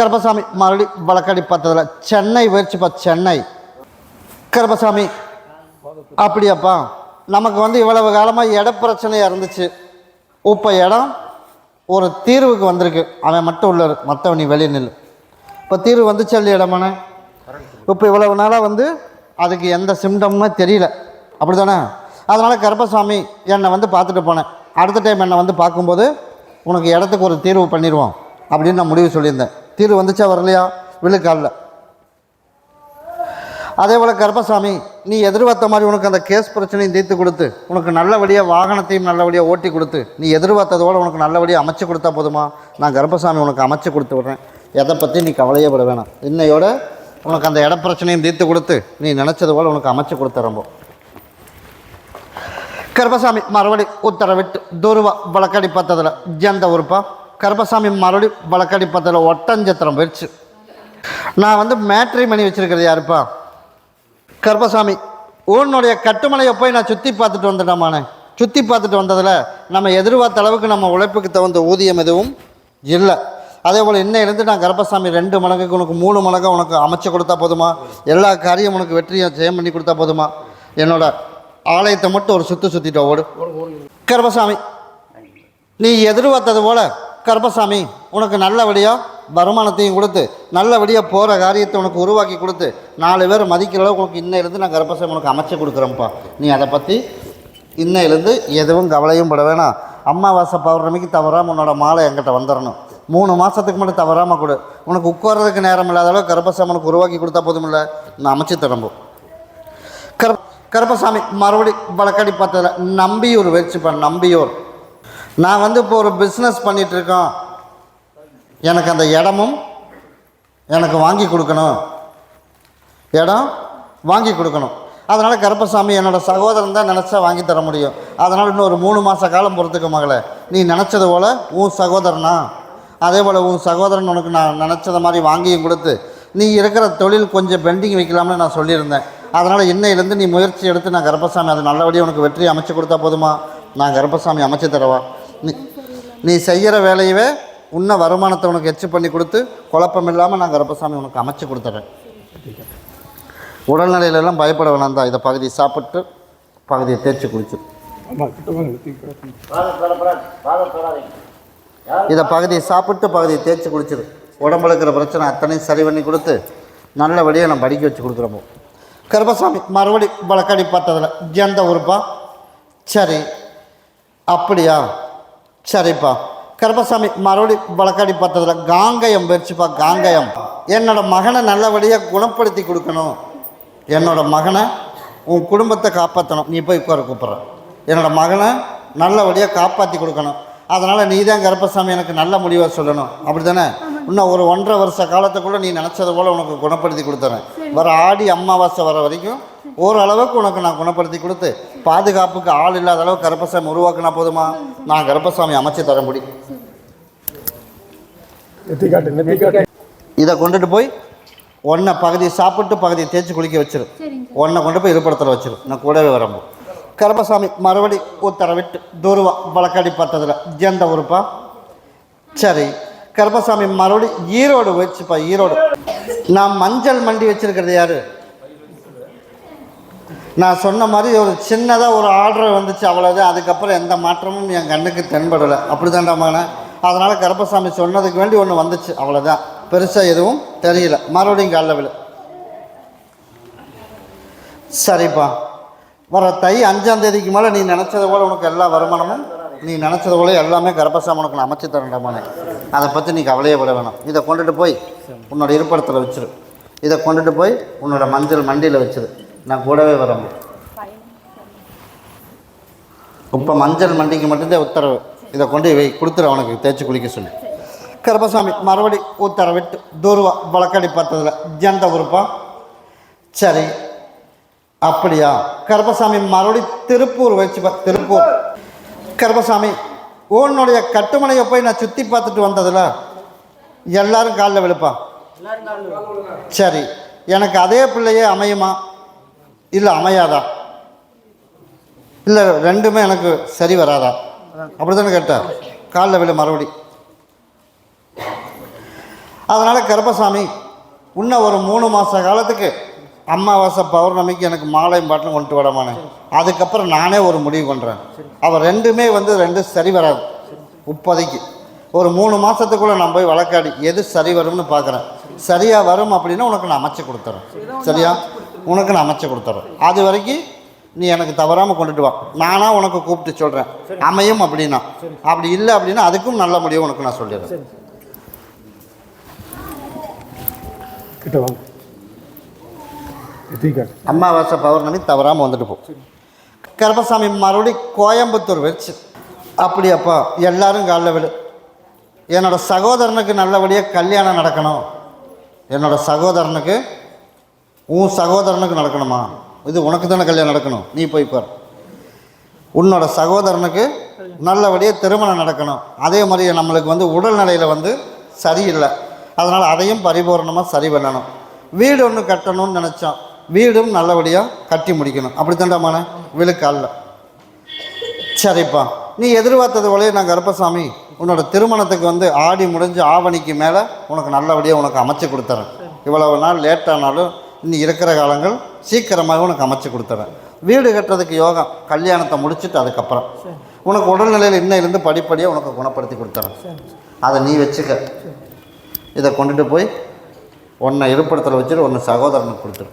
கருப்பசாமி மறுபடி வழக்கடி பார்த்ததில் சென்னை உயர்ச்சிப்பா சென்னை. கருப்பசாமி அப்படியாப்பா. நமக்கு வந்து இவ்வளவு காலமாக இட பிரச்சனையாக இருந்துச்சு. இப்போ இடம் ஒரு தீர்வுக்கு வந்திருக்கு. அவன் மட்டும் உள்ள மற்றவன் நீ வெளியே நில்லு. இப்போ தீர்வு வந்துச்சு இல்லையா இடமான இப்போ இவ்வளவு நாளாக வந்து அதுக்கு எந்த சிம்டமுமே தெரியல. அப்படி தானே அதனால் கருப்பசாமி என்னை வந்து பார்த்துட்டு போனேன். அடுத்த டைம் என்னை வந்து பார்க்கும்போது உனக்கு இடத்துக்கு ஒரு தீர்வு பண்ணிடுவோம் அப்படின்னு நான் முடிவு சொல்லியிருந்தேன். தீர்வு வந்துச்சா வரலையா? விழுக்காலில். அதே போல் கர்பசாமி நீ எதிர்பார்த்த மாதிரி உனக்கு அந்த கேஸ் பிரச்சனையும் தீர்த்து கொடுத்து உனக்கு நல்லபடியாக வாகனத்தையும் நல்லபடியாக ஓட்டி கொடுத்து நீ எதிர்பார்த்ததோடு உனக்கு நல்லபடியாக அமைச்சு கொடுத்தா போதுமா? நான் கர்பசாமி உனக்கு அமைச்சு கொடுத்து விட்றேன். எதை பற்றி நீ கவலையே பட வேணாம். இன்னையோட உனக்கு அந்த இட பிரச்சனையும் தீர்த்து கொடுத்து நீ நினச்சது போல் உனக்கு அமைச்சு கொடுத்துறம்போ கருப்பசாமி மறுபடி உத்தரவிட்டு துருவா வழக்கடி பார்த்ததில் ஜந்த உறுப்பா? கருப்பசாமி மறுபடி வழக்கடி பத்தில் ஒட்டஞ்சத்திரம் போயிடுச்சு. நான் வந்து மேட்ரி மணி வச்சுருக்கிறது யாருப்பா? கருப்பசாமி உன்னுடைய கட்டுமலையை போய் நான் சுற்றி பார்த்துட்டு வந்துட்டோமானே? சுற்றி பார்த்துட்டு வந்ததில் நம்ம எதிர்பார்த்த அளவுக்கு நம்ம உழைப்புக்கு தகுந்த ஊதியம் எதுவும் இல்லை. அதே போல் இன்னையிலேருந்து நான் கருப்பசாமி ரெண்டு மடங்குக்கு உனக்கு மூணு மடங்கு உனக்கு அமைச்சு கொடுத்தா போதுமா? எல்லா காரியம் உனக்கு வெற்றியை ஜெயம் பண்ணி கொடுத்தா போதுமா? என்னோட ஆலயத்தை மட்டும் ஒரு சுற்று சுற்றிட்டு ஓடு. கருப்பசாமி நீ எதிர்பார்த்தது போல் கருப்பசாமி உனக்கு நல்லபடியாக வருமானத்தையும் கொடுத்து நல்லபடியாக போகிற காரியத்தை உனக்கு உருவாக்கி கொடுத்து நாலு பேர் மதிக்கிற அளவுக்கு உனக்கு இன்னையிலேருந்து நான் கருப்பசாமி உனக்கு அமைச்சு கொடுக்குறேன்ப்பா. நீ அதை பற்றி இன்னையிலேருந்து எதுவும் கவலையும் பட வேணாம். அம்மாவாசை பௌர்ணமிக்கு தவறாமல் உன்னோட மாலை என்கிட்ட வந்துடணும். மூணு மாதத்துக்கு மட்டும் தவறாமல் கொடு. உனக்கு உட்கார்றதுக்கு நேரம் இல்லாத அளவு கருப்பசாமி உனக்கு உருவாக்கி கொடுத்தா போதும் இல்லை நான் அமைச்சு தரம்போ கரு கருப்பசாமி மறுபடி வழக்கடி பார்த்ததில் நம்பியூர் வச்சுப்பேன் நம்பியூர். நான் வந்து இப்போ ஒரு பிஸ்னஸ் பண்ணிகிட்ருக்கோம் எனக்கு அந்த இடமும் எனக்கு வாங்கி கொடுக்கணும். இடம் வாங்கி கொடுக்கணும். அதனால் கருப்பசாமி என்னோடய சகோதரன் தான் நினச்சா வாங்கி தர முடியும். அதனால் இன்னும் ஒரு மூணு மாத காலம் பொறுத்துக்க மகளே. நீ நினச்சது போல் உன் சகோதரனா? அதே போல் உன் சகோதரன் உனக்கு நான் நினச்சத மாதிரி வாங்கியும் கொடுத்து நீ இருக்கிற தொழில் கொஞ்சம் பெண்டிங் வைக்கலாம்னு நான் சொல்லியிருந்தேன். அதனால் இன்னையிலேருந்து நீ முயற்சி எடுத்து நான் கருப்பசாமி அது நல்லபடியாக உனக்கு வெற்றி அமைச்சு கொடுத்தா போதுமா? நான் கருப்பசாமி அமைச்சு தரவா? நீ நீ செய்கிற வேலையவே உன்ன வருமானத்தை உனக்கு எச்சு பண்ணி கொடுத்து குழப்பம் இல்லாமல் நான் கருப்பசாமி உனக்கு அமைச்சு கொடுத்துட்றேன் உடல்நிலையிலெல்லாம் பயப்பட வேணாம் தான் இதை பகுதி சாப்பிட்டு பகுதியை தேய்ச்சி குடிச்சு. இதை பகுதியை சாப்பிட்டு பகுதியை தேய்ச்சி குடிச்சிரு. உடம்புல இருக்கிற பிரச்சனை அத்தனையும் சரி பண்ணி கொடுத்து நல்லபடியாக நான் படிக்க வச்சு கொடுக்குறோமோ கருப்பசாமி மறுபடி வழக்கடி பார்த்ததில் எந்த உறுப்பா சரி அப்படியா? சரிப்பா. கருப்பசாமி மறுபடி வழக்காடி பார்த்ததில் காங்கயம் போயிடுச்சுப்பா காங்கயம். என்னோட மகனை நல்லபடியாக குணப்படுத்தி கொடுக்கணும். என்னோட மகனை உன் குடும்பத்தை காப்பாற்றணும் நீ போய் உட்கார கூப்பிட்ற. என்னோட மகனை நல்லபடியாக காப்பாற்றி கொடுக்கணும். அதனால் நீ தான் கருப்பசாமி எனக்கு நல்ல முடிவாக சொல்லணும். அப்படி தானே இன்னும் ஒரு ஒன்றரை வருஷ காலத்துக்குள்ளே நீ நினச்சது போல் உனக்கு குணப்படுத்தி கொடுத்துறேன். வர ஆடி அமாவாசை வர வரைக்கும் ஓரளவுக்கு உனக்கு நான் குணப்படுத்தி கொடுத்து பாதுகாப்புக்கு ஆள் இல்லாத அளவுக்கு கருப்பசாமி உருவாக்குனா போதுமா? நான் கருப்பசாமி அமைச்சு தர முடியும் இதை கொண்டுட்டு போய் ஒன்றை பகுதி சாப்பிட்டு பகுதியை தேய்ச்சி குளிக்க வச்சிரு. ஒன்றை கொண்டு போய் இருப்பிடத்தில் வச்சிரு. நான் கூடவே வரம்போ கருப்பசாமி மறுபடி உத்தரவிட்டு துருவா வழக்கடி பார்த்ததில் ஜெந்த உறுப்பா? சரி கருப்பசாமி மறுபடி ஈரோடு வச்சுப்பா ஈரோடு. நான் மஞ்சள் மண்டி வச்சிருக்கிறது யாரு? நான் சொன்ன மாதிரி ஒரு சின்னதாக ஒரு ஆர்டர் வந்துச்சு அவ்வளோதான் அதுக்கப்புறம் எந்த மாற்றமும் என் கண்ணுக்கு தென்படலை. அப்படி தான்டா மகனே. அதனால் கருப்பசாமி சொன்னதுக்கு வேண்டி ஒன்று வந்துச்சு. அவ்வளோதான் பெருசாக எதுவும் தெரியல. மறுபடியும் காலைல சரிப்பா. வர தை அஞ்சாம் தேதிக்கு மேலே நீ நினச்சது போல் உனக்கு எல்லா வருமானமும் நீ நினச்சது போல எல்லாமே கருப்பசாமி உனக்கு நான் அமைச்சு தரேன்டாமானே அதை பற்றி நீ கவலையே விட வேணாம். இதை கொண்டுட்டு போய் உன்னோட இருப்பிடத்தில் வச்சிரு. இதை கொண்டுட்டு போய் உன்னோட மஞ்சள் மண்டியில் வச்சிரு. நான் கூடவே வரேன் இப்போ மஞ்சள் மண்டிக்கு மட்டும்தான் உத்தரவு. இதை கொண்டு வை கொடுத்துரு அவனுக்கு தேய்ச்சி குளிக்க சொல்லி. கருப்பசாமி மறுபடி உத்தரவிட்டு தூர்வா வழக்கடி பார்த்ததில் ஜந்த உறுப்பா சரி அப்படியா? கருப்பசாமி மறுபடி திருப்பூர் வச்சு திருப்பூர். கருப்பசாமி உன்னுடைய கட்டுமனையை போய் நான் சுற்றி பார்த்துட்டு வந்ததில் எல்லாரும் காலில் விழுப்பா. சரி எனக்கு அதே பிள்ளையே அமையுமா? இல்லை அமையாதா? இல்லை ரெண்டுமே எனக்கு சரி வராதா? அப்படி தானே கேட்டார் காலில் விழு மறுபடி. அதனால் கருப்பசாமி இன்னும் ஒரு மூணு மாத காலத்துக்கு அமாவாசை பௌர்ணமிக்கு எனக்கு மாலையும் பாட்டிலும் கொண்டு விடமானே அதுக்கப்புறம் நானே ஒரு முடிவு பண்ணுறேன் அவள் ரெண்டுமே வந்து ரெண்டும் சரி வராது. இப்போதைக்கு ஒரு மூணு மாதத்துக்குள்ளே நான் போய் வழக்காடி எது சரி வரும்னு பார்க்குறேன் சரியாக வரும் அப்படின்னா உனக்கு நான் அமைச்சு கொடுத்துறேன். சரியா? உனக்கு நான் அமைச்சு கொடுத்துறேன். அது வரைக்கும் நீ எனக்கு தவறாமல் கொண்டுட்டு வா. நானாக உனக்கு கூப்பிட்டு சொல்கிறேன் அமையும் அப்படின்னா. அப்படி இல்லை அப்படின்னா அதுக்கும் நல்ல முடியும் உனக்கு நான் சொல்லிடுறேன். அமாவாசை பௌர்ணமி தவறாமல் வந்துட்டு போ. கருப்பசாமி மறுபடி கோயம்புத்தூர் வச்சு அப்படியாப்பா எல்லாரும் காலைல விடு என்னோட சகோதரனுக்கு நல்லபடியாக கல்யாணம் நடக்கணும். என்னோட சகோதரனுக்கு உன் சகோதரனுக்கு நடக்கணுமா? இது உனக்கு தானே கல்யாணம் நடக்கணும். நீ போய் பார் உன்னோட சகோதரனுக்கு நல்லபடியாக திருமணம் நடக்கணும். அதே மாதிரி நம்மளுக்கு வந்து உடல்நிலையில் வந்து சரியில்லை. அதனால் அதையும் பரிபூரணமாக சரி பண்ணணும். வீடு ஒன்று கட்டணும்னு நினச்சோம் வீடும் நல்லபடியாக கட்டி முடிக்கணும். அப்படித்தாண்டாமான விழுக்காலில் சரிப்பா. நீ எதிர்பார்த்தது போலயே நான் கருப்பசாமி உன்னோட திருமணத்துக்கு வந்து ஆடி முடிஞ்சு ஆவணிக்கு மேலே உனக்கு நல்லபடியாக உனக்கு அமைச்சு கொடுத்துறேன். இவ்வளவு நாள் லேட்டானாலும் இனி இருக்கிற காலங்கள் சீக்கிரமாக உனக்கு அமைச்சு கொடுத்துறேன். வீடு கட்டுறதுக்கு யோகம் கல்யாணத்தை முடிச்சுட்டு அதுக்கப்புறம். உனக்கு உடல்நிலையில் இன்னிலிருந்து படிப்படியாக உனக்கு குணப்படுத்தி கொடுத்துறேன். அதை நீ வச்சுக்க. இதை கொண்டுட்டு போய் ஒன்றை இருப்பிடத்தில் வச்சுட்டு ஒன்று சகோதரனுக்கு கொடுத்துரு.